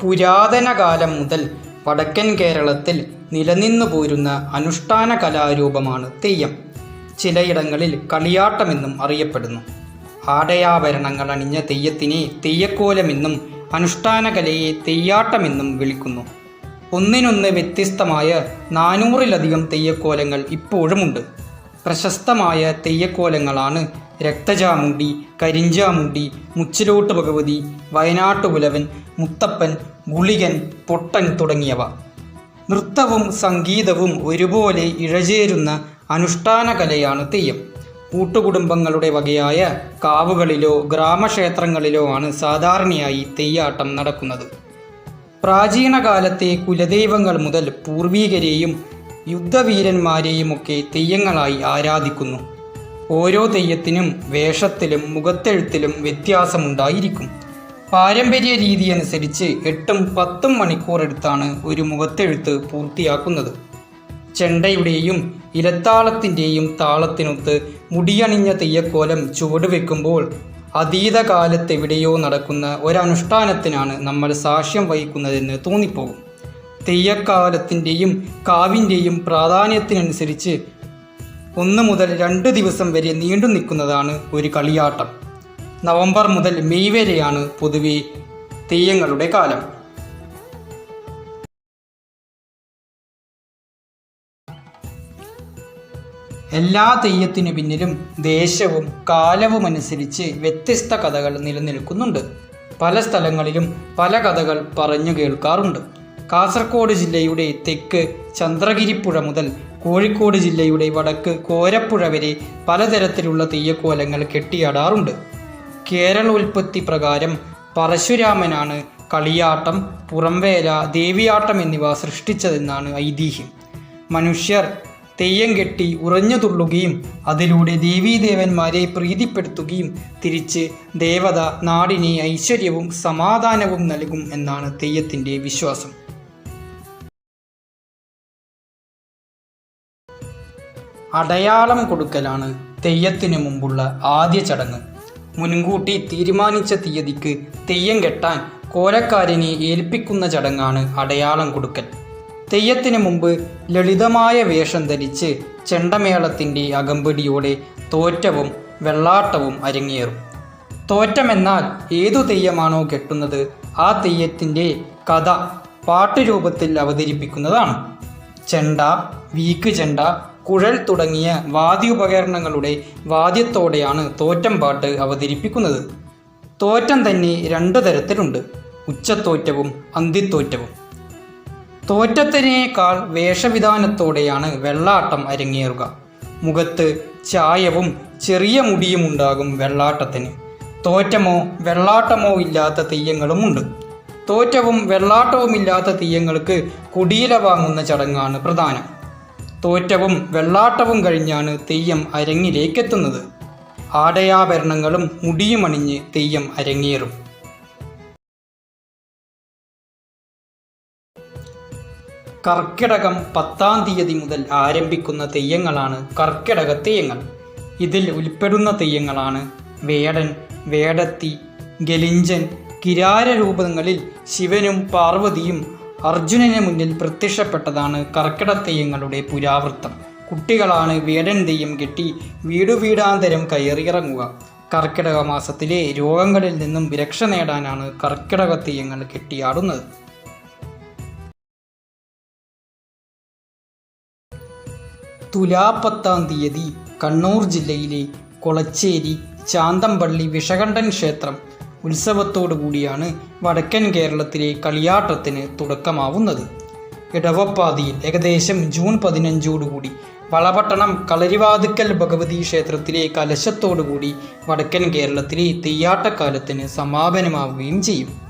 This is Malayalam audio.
പുരാതന കാലം മുതൽ വടക്കൻ കേരളത്തിൽ നിലനിന്നു പോരുന്ന അനുഷ്ഠാന കലാരൂപമാണ് തെയ്യം. ചിലയിടങ്ങളിൽ കളിയാട്ടമെന്നും അറിയപ്പെടുന്നു. ആടയാഭരണങ്ങൾ അണിഞ്ഞ തെയ്യത്തിനെ തെയ്യക്കോലമെന്നും അനുഷ്ഠാന കലയെ തെയ്യാട്ടമെന്നും വിളിക്കുന്നു. ഒന്നിനൊന്ന് വ്യത്യസ്തമായ നാനൂറിലധികം തെയ്യക്കോലങ്ങൾ ഇപ്പോഴുമുണ്ട്. പ്രശസ്തമായ തെയ്യക്കോലങ്ങളാണ് രക്തചാമുണ്ടി കരിഞ്ചാമുണ്ടി മുച്ചിലോട്ട് ഭഗവതി വയനാട്ടുപുലവൻ മുത്തപ്പൻ ഗുളികൻ പൊട്ടൻ തുടങ്ങിയവ. നൃത്തവും സംഗീതവും ഒരുപോലെ ഇഴചേരുന്ന അനുഷ്ഠാന കലയാണ് തെയ്യം. കൂട്ടുകുടുംബങ്ങളുടെ വകയായ കാവുകളിലോ ഗ്രാമക്ഷേത്രങ്ങളിലോ ആണ് സാധാരണയായി തെയ്യാട്ടം നടക്കുന്നത്. പ്രാചീനകാലത്തെ കുലദൈവങ്ങൾ മുതൽ പൂർവീകരെയും യുദ്ധവീരന്മാരെയുമൊക്കെ തെയ്യങ്ങളായി ആരാധിക്കുന്നു. ഓരോ തെയ്യത്തിനും വേഷത്തിലും മുഖത്തെഴുത്തിലും വ്യത്യാസമുണ്ടായിരിക്കും. പാരമ്പര്യ രീതി അനുസരിച്ച് എട്ടും പത്തും മണിക്കൂർ എടുത്താണ് ഒരു മുഖത്തെഴുത്ത് പൂർത്തിയാക്കുന്നത്. ചെണ്ടയുടെയും ഇലത്താളത്തിന്റെയും താളത്തിനൊത്ത് മുടിയണിഞ്ഞ തെയ്യക്കോലം ചുവടുവെക്കുമ്പോൾ അതീതകാലത്തെവിടെയോ നടക്കുന്ന ഒരനുഷ്ഠാനത്തിനാണ് നമ്മൾ സാക്ഷ്യം വഹിക്കുന്നതെന്ന് തോന്നിപ്പോകും. തെയ്യക്കാലത്തിന്റെയും കാവിന്റെയും പ്രാധാന്യത്തിനനുസരിച്ച് ഒന്ന് മുതൽ രണ്ട് ദിവസം വരെ നീണ്ടു നിൽക്കുന്നതാണ് ഒരു കളിയാട്ടം. നവംബർ മുതൽ മെയ് വരെയാണ് പൊതുവെ തെയ്യങ്ങളുടെ കാലം. എല്ലാ തെയ്യത്തിനു പിന്നിലും ദേശവും കാലവും അനുസരിച്ച് വ്യത്യസ്ത കഥകൾ നിലനിൽക്കുന്നുണ്ട്. പല സ്ഥലങ്ങളിലും പല കഥകൾ പറഞ്ഞു കേൾക്കാറുണ്ട്. കാസർഗോഡ് ജില്ലയുടെ തെക്ക് ചന്ദ്രഗിരിപ്പുഴ മുതൽ കോഴിക്കോട് ജില്ലയുടെ വടക്ക് കോരപ്പുഴ വരെ പലതരത്തിലുള്ള തെയ്യക്കോലങ്ങൾ കെട്ടിയാടാറുണ്ട്. കേരള ഉൽപ്പത്തി പ്രകാരം പരശുരാമനാണ് കളിയാട്ടം പുറംവേല ദേവിയാട്ടം എന്നിവ സൃഷ്ടിച്ചതെന്നാണ് ഐതിഹ്യം. മനുഷ്യർ തെയ്യം കെട്ടി ഉറഞ്ഞു തുള്ളുകയും അതിലൂടെ ദേവീദേവന്മാരെ പ്രീതിപ്പെടുത്തുകയും തിരിച്ച് ദേവത നാടിനെ ഐശ്വര്യവും സമാധാനവും നൽകും എന്നാണ് തെയ്യത്തിന്റെ വിശ്വാസം. അടയാളം കൊടുക്കലാണ് തെയ്യത്തിന് മുമ്പുള്ള ആദ്യ ചടങ്ങ്. മുൻകൂട്ടി തീരുമാനിച്ച തീയതിക്ക് തെയ്യം കെട്ടാൻ കോലക്കാരനെ ഏൽപ്പിക്കുന്ന ചടങ്ങാണ് അടയാളം കൊടുക്കൽ. തെയ്യത്തിന് മുമ്പ് ലളിതമായ വേഷം ധരിച്ച് ചെണ്ടമേളത്തിന്റെ അകമ്പടിയോടെ തോറ്റവും വെള്ളാട്ടവും അരങ്ങേറും. തോറ്റമെന്നാൽ ഏതു തെയ്യമാണോ കെട്ടുന്നത് ആ തെയ്യത്തിന്റെ കഥ പാട്ടുരൂപത്തിൽ അവതരിപ്പിക്കുന്നതാണ്. ചെണ്ട വീക്ക് ചെണ്ട കുഴൽ തുടങ്ങിയ വാദ്യോപകരണങ്ങളുടെ വാദ്യത്തോടെയാണ് തോറ്റം പാട്ട് അവതരിപ്പിക്കുന്നത്. തോറ്റം തന്നെ രണ്ട് തരത്തിലുണ്ട്. ഉച്ചത്തോറ്റവും അന്തിത്തോറ്റവും. തോറ്റത്തിനേക്കാൾ വേഷവിധാനത്തോടെയാണ് വെള്ളാട്ടം അരങ്ങേറുക. മുഖത്ത് ചായവും ചെറിയ മുടിയും ഉണ്ടാകും വെള്ളാട്ടത്തിന്. തോറ്റമോ വെള്ളാട്ടമോ ഇല്ലാത്ത തെയ്യങ്ങളുമുണ്ട്. തോറ്റവും വെള്ളാട്ടവും ഇല്ലാത്ത തെയ്യങ്ങൾക്ക് കുടിയില വാങ്ങുന്ന ചടങ്ങാണ് പ്രധാനം. തോറ്റവും വെള്ളാട്ടവും കഴിഞ്ഞാണ് തെയ്യം അരങ്ങിലേക്കെത്തുന്നത്. ആടയാഭരണങ്ങളും മുടിയുമണിഞ്ഞ് തെയ്യം അരങ്ങേറും. കർക്കിടകം പത്താം തീയതി മുതൽ ആരംഭിക്കുന്ന തെയ്യങ്ങളാണ് കർക്കിടക തെയ്യങ്ങൾ. ഇതിൽ ഉൾപ്പെടുന്ന തെയ്യങ്ങളാണ് വേടൻ വേടത്തി ഗലിഞ്ചൻ കിരാര രൂപങ്ങളിൽ ശിവനും പാർവതിയും അർജുനന് മുന്നിൽ പ്രത്യക്ഷപ്പെട്ടതാണ് കർക്കിട തെയ്യങ്ങളുടെ പുരാവൃത്തം. കുട്ടികളാണ് വേടൻ തെയ്യം കെട്ടി വീടു വീടാന്തരം കയറിയിറങ്ങുക. കർക്കിടക മാസത്തിലെ രോഗങ്ങളിൽ നിന്നും രക്ഷ നേടാനാണ് കർക്കിടക തെയ്യങ്ങൾ കെട്ടിയാടുന്നത്. തുലാപ്പത്താം തീയതി കണ്ണൂർ ജില്ലയിലെ കൊളച്ചേരി ചാന്തമ്പള്ളി വിഷകണ്ഠൻ ക്ഷേത്രം ഉത്സവത്തോടു കൂടിയാണ് വടക്കൻ കേരളത്തിലെ കളിയാട്ടത്തിന് തുടക്കമാവുന്നത്. ഇടവപ്പാതിയിൽ ഏകദേശം ജൂൺ പതിനഞ്ചോടുകൂടി വളപട്ടണം കളരിവാതുക്കൽ ഭഗവതി ക്ഷേത്രത്തിലെ കലശത്തോടുകൂടി വടക്കൻ കേരളത്തിലെ തെയ്യാട്ടക്കാലത്തിന് സമാപനമാവുകയും ചെയ്യും.